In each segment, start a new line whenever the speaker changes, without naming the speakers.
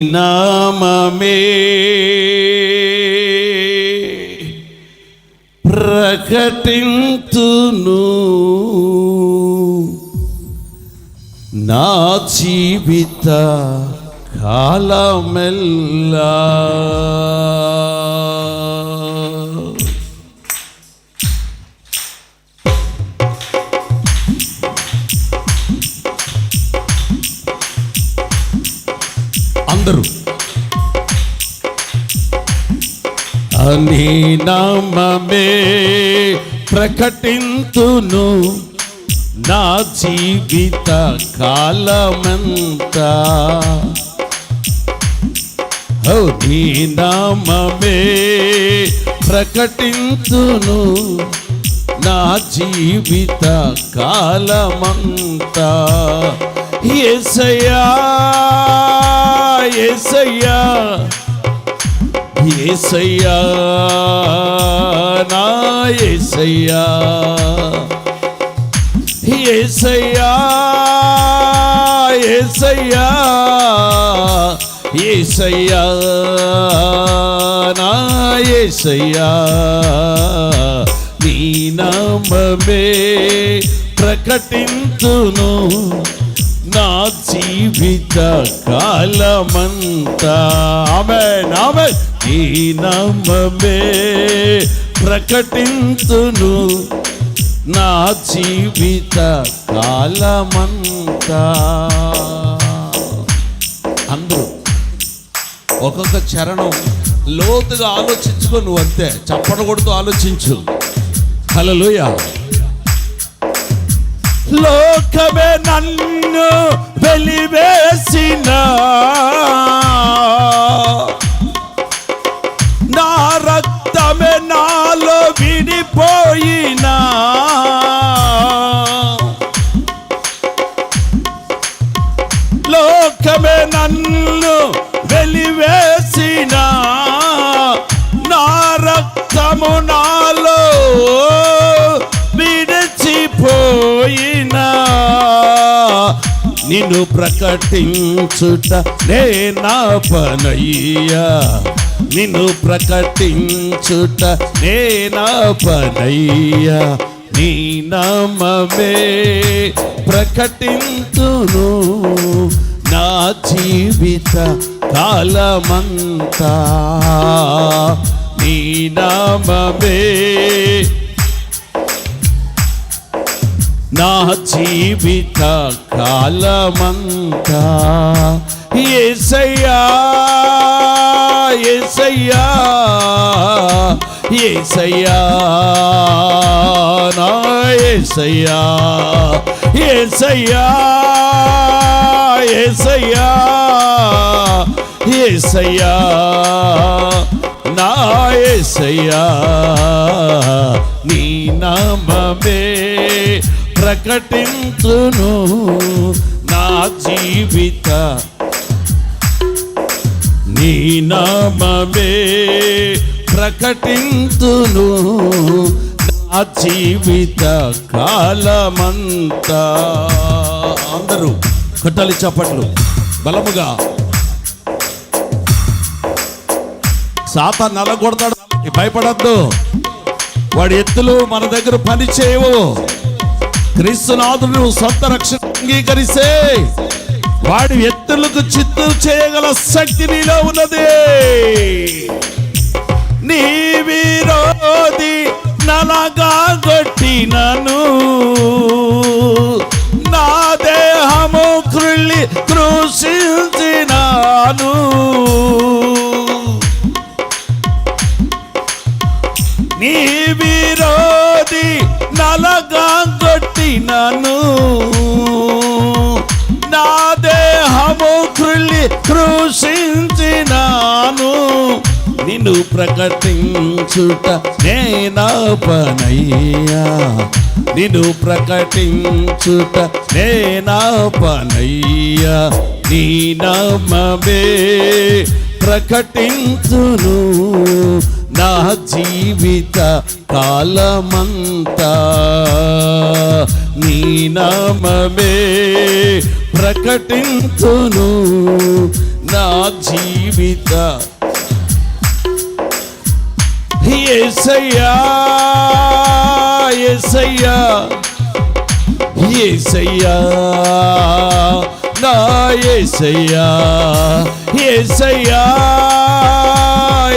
నామమే ప్రకటింతును. నా జీవిత కాలమెల్లా నీ నామమే ప్రకటింతును నా జీవిత కాలమంతా. నీ నామమే ప్రకటింతును నా జీవిత కాలమంతా. ఎసయ్యా ఎసయ్యా ఏసయ్యా నా ఏసయ్యా. ఏసయ్యా ఏసయ్యా ఏసయ్యా నా ఏసయ్యా. నీ నామమే ప్రకటింతును నా జీవిత కాలమంతా. ఆమె నామే నీ నామమే ప్రకటింతును నా జీవిత కాలమంతా. అందరూ ఒక్కొక్క చరణం లోతుగా ఆలోచించుకో నువ్వు అంతే. చప్పట కొడుతూ ఆలోచించు. హలోయ లోకమే నన్ను వెలివేసిన. నన్ను వెలివేసిన నా రక్తము నాలో విడిచిపోయిన. నిన్ను ప్రకటించుట నే నా పనయ్యా. నిన్ను ప్రకటించుట నే నా పనయ్యా. నీ నామమే ప్రకటింతును నా జీవిత కాలమంతా నీ నామమే. నా జీవిత కాలమంతా ఏసయ్యా ఏసయ్యా ఏసయ్యా నా ఏసయ్యా ఏసయ్యా. ఏసయ్యా ఏసయ్యా నా ఏసయ్యా నీ నామమే ప్రకటించును నా జీవిత. నీ నామమే ప్రకటించును నా జీవిత కాలమంతా. అందరూ కొట్టాలి చప్పట్లు బలముగా. సాత నలగొడతాడు భయపడద్దు. వాడి ఎత్తులు మన దగ్గర పని చేయవు. క్రీస్తునాథుడు సొంత రక్షణ అంగీకరిస్తే వాడి ఎత్తులకు చిత్తు చేయగల శక్తి నీలో ఉన్నది. నీ విరోధి నలగా కొట్టినను నను. నా దేహము కృళ్ళి కృషించినాను. నిన్ను ప్రకటించుట నేనా పనయ్యా. నిన్ను ప్రకటించుట నేనా పనయ్యా. నీ నామమే ప్రకటించును. నా జీవిత కాలమంతా నీ నామమే ప్రకటించును. నా జీవిత ఏసయ్యా ఏసయ్యా ఏసయ్యా నా ఏసయ్యా ఏసయ్యా.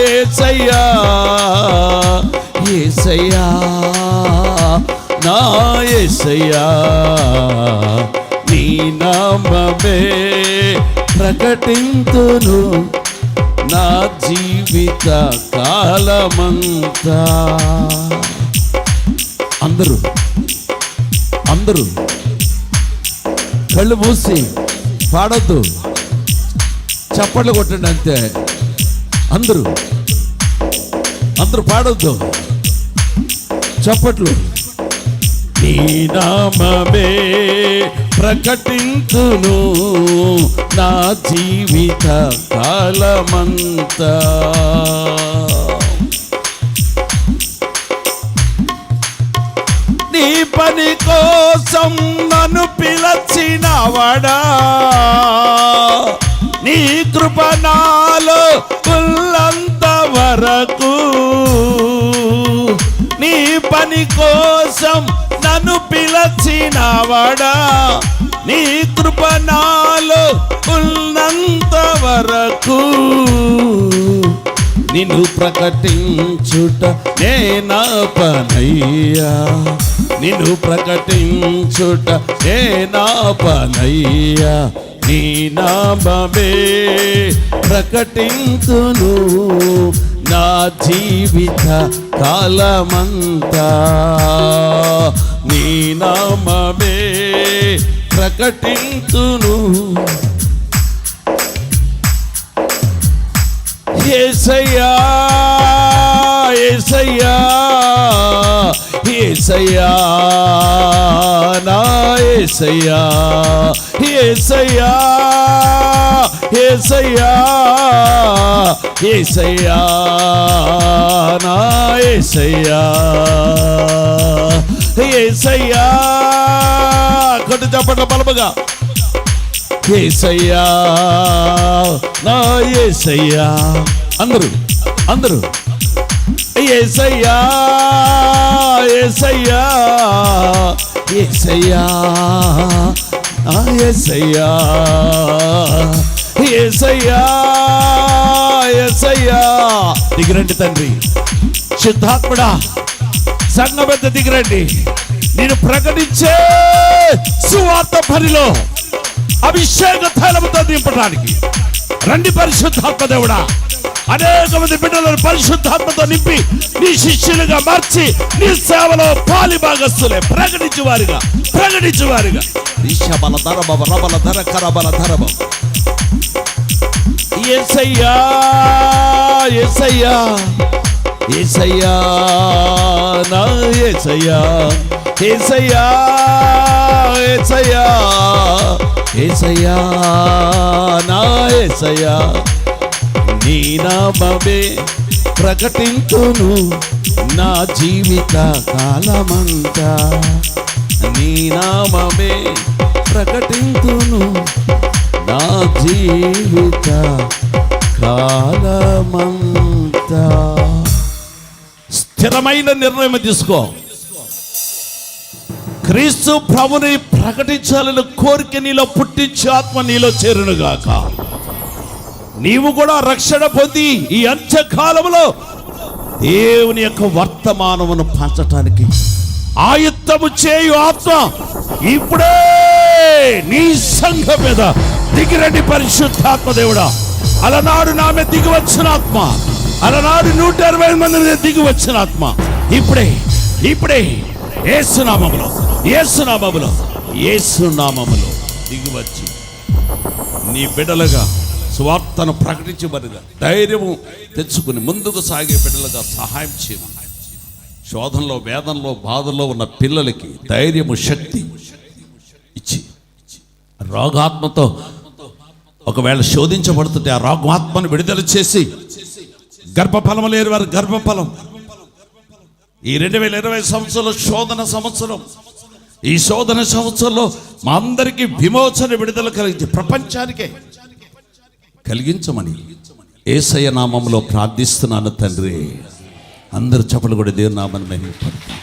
ఏసయ్యా ఏసయ్యా నా ఏసయ్యా నీ నామమే ప్రకటింతును నా జీవిత కాలమంతా. అందరూ అందరూ కళ్ళు మూసి పాడద్దు. చప్పట్లు కొట్టండి అంతే. అందరూ అందరూ పాడొద్దు. చప్పట్లు. నీ నామమే ప్రకటించును నా జీవిత కాలమంతా. నీ పని కోసం నన్ను పిలచినవడా నీ కృప నాలో కుల్లంత వరకు. నీ పని కోసం నన్ను పిలచినవడా. నీ కృప నాలో ఉన్నంత వరకు. నిన్ను ప్రకటించుట నేనా పనయ్యా. నిన్ను ప్రకటించుట నేనా పనయ్యా. నీ నామమే ప్రకటించును నా జీవిత కాలమంతా. నీ నామమే ప్రకటించును ఏసయ్యా ఏసయ్యా నా ఏసయ్యా ఏసయ్యా ఏసయ్యా ఏసయ్యా నా ఏసయ్యా ఏసయ్యా. కొట్టు చెప్పండి బలముగా. ఏసయ్యా నా ఏసయ్యా. అందరూ అందరూ. ఏసయ్యా ఏసయ్యా ఏసయ్యా ఏసయ్యా ఏసయ్యా ఏసయ్యా. దిగిరండి తండ్రి. సిద్ధాత్ముడా సంఘ పెద్ద దిగిరండి. నేను ప్రకటించే సువార్త పనిలో అభిషేక తైలముతో దింపడానికి. రండి పరిశుద్ధాత్మ దేవుడా. అనేక మంది బిడ్డలను పరిశుద్ధాత్మతో నింపి నీ శిష్యులుగా మార్చి నీ సేవలో పాలి భాగస్తులే ప్రకటించు వారిగా ప్రకటించు వారిగా. ఈశబల ధరబ రబల ధర కరబల ధరబ ఏసయ్యా ఏసయ్యా ఏసయ్యా నా ఏసయ్యా ఏసయ్యా ఏసయ్యా ఏసయ్యా నా ఏసయ్యా. నీ నామమే ప్రకటించును నా జీవిత కాలమంతా. నీ నామమే ప్రకటించును నా జీవిత కాలమంతా. స్థిరమైన నిర్ణయం తీసుకో. క్రీస్తు ప్రభుని ప్రకటించాలని కోరిక నీలో పుట్టించి ఆత్మ నీలో చేరునుగాక. నీవు కూడా రక్షణ పొంది ఈ అంత్యకాలంలో దేవుని యొక్క వర్తమానమును పంచటానికి ఆయుత్తము చేయు ఆత్మ ఇప్పుడే నీ సంఘం మీద దిగిరండి పరిశుద్ధాత్మ దేవుడా. అలనాడు నామే దిగి వచ్చిన ఆత్మ. అలనాడు నూట ఇరవై మంది మీద దిగి వచ్చిన ఆత్మ. ఇప్పుడే ఇప్పుడే ఏసునామములో ఏసునామములో ఏసునామములో దిగి వచ్చి నీ బిడ్డలుగా సువార్తను ప్రకటించబడిగా ధైర్యము తెచ్చుకుని ముందుకు సాగే బిడ్డలుగా సహాయం చేయమని. శోధనలో వేదంలో బాధల్లో ఉన్న పిల్లలకి ధైర్యము శక్తి ఇచ్చి. రోగాత్మతో ఒకవేళ శోధించబడుతుంటే ఆ రోగాత్మను విడుదల చేసి గర్భఫలం లేని వారు గర్భఫలం. ఈ రెండు వేల ఇరవై సంవత్సరంలో శోధన సంవత్సరం. ఈ శోధన సంవత్సరంలో మా అందరికీ విమోచన విడుదల కలిగించి ప్రపంచానికే. కలిగించమని ఏసయ నామంలో ప్రార్థిస్తున్నాను తండ్రి. అందరు చప్పలు కూడా దేవునామని మహిమపడతాం